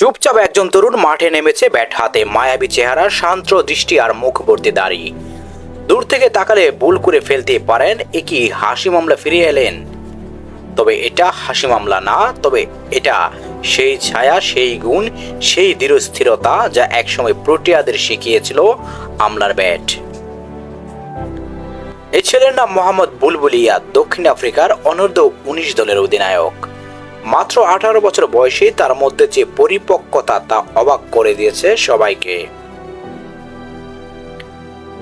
চুপচাপ একজন তরুণ মাঠে নেমেছে ব্যাট হাতে। মায়াবী চেহারা, শান্ত দৃষ্টি আর মুখবর্তী দাড়ি। দূর থেকে তাকালে ভুল করে ফেলতে পারেন এ কি হাসি মামলা ফিরে এলেন। তবে এটা হাসি মামলা না, তবে এটা সেই ছায়া, সেই গুণ, সেই দৃঢ়স্থিরতা যা একসময় প্রোটিয়াদের শিখিয়েছিল আমলার ব্যাট। এই ছেলের নাম মোহাম্মদ বুলবুলিয়া, দক্ষিণ আফ্রিকার অনূর্ধ্ব উনিশ দলের অধিনায়ক। মাত্র আঠারো বছর বয়সে তার মধ্যে যে পরিপক্কতা তা অবাক করে দিয়েছে সবাইকে।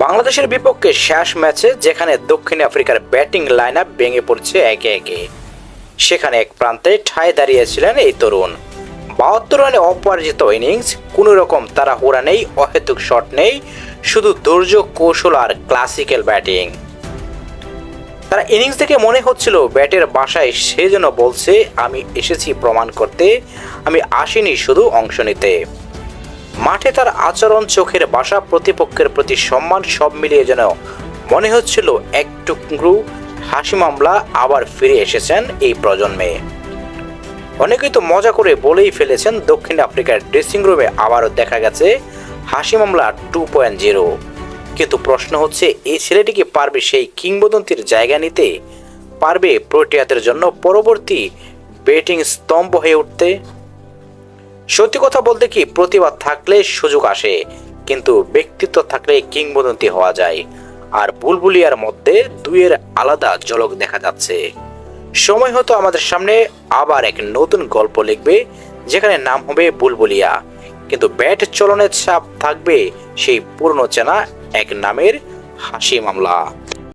বাংলাদেশের বিপক্ষে শেষ ম্যাচে যেখানে দক্ষিণ আফ্রিকার ব্যাটিং লাইন আপ ভেঙে পড়ছে একে একে, সেখানে এক প্রান্তে ঠায় দাঁড়িয়েছিলেন এই তরুণ। বাহাত্তর রানে অপরাজিত ইনিংস, কোনো রকম তাড়াহুড়া নেই, অহেতুক শট নেই, শুধু ধৈর্য কৌশল আর ক্লাসিক্যাল ব্যাটিং। তার ইনিংস থেকে মনে হচ্ছিল ব্যাটের বাসায় সে যেন বলছে, আমি এসেছি প্রমাণ করতে, আমি আসিনি শুধু অংশ নিতে। মাঠে তার আচরণ চোখের বাসা প্রতিপক্ষের প্রতি সম্মান সব মিলিয়ে যেন মনে হচ্ছিল এক টুকরো হাসি মামলা আবার ফিরে এসেছেন এই প্রজন্মে। অনেকেই তো মজা করে বলেই ফেলেছেন, দক্ষিণ আফ্রিকার ড্রেসিং রুমে আবারও দেখা গেছে হাসি মামলা টু পয়েন্ট জিরো কিন্তু প্রশ্ন হচ্ছে এই ছেলেটি কি পারবে সেই কিংবদন্তির জায়গা নিতে? পারবে প্রোটিয়াদের জন্য পরবর্তী ব্যাটিং স্তম্ভ হয়ে উঠতে? সত্যি কথা বলতে কি, প্রতিভা থাকলে সুযোগ আসে, কিন্তু ব্যক্তিত্ব থাকলে কিংবদন্তি হওয়া যায়। আর বুলবুলিয়ার মধ্যে দুইয়ের আলাদা ঝলক দেখা যাচ্ছে। সময় হতো আমাদের সামনে, আবার এক নতুন গল্প লিখবে, যেখানে নাম হবে বুলবুলিয়া। কিন্তু ব্যাট চলনের ছাপ থাকবে সেই পুরনো চেনা এক নামের হাসি মামলা।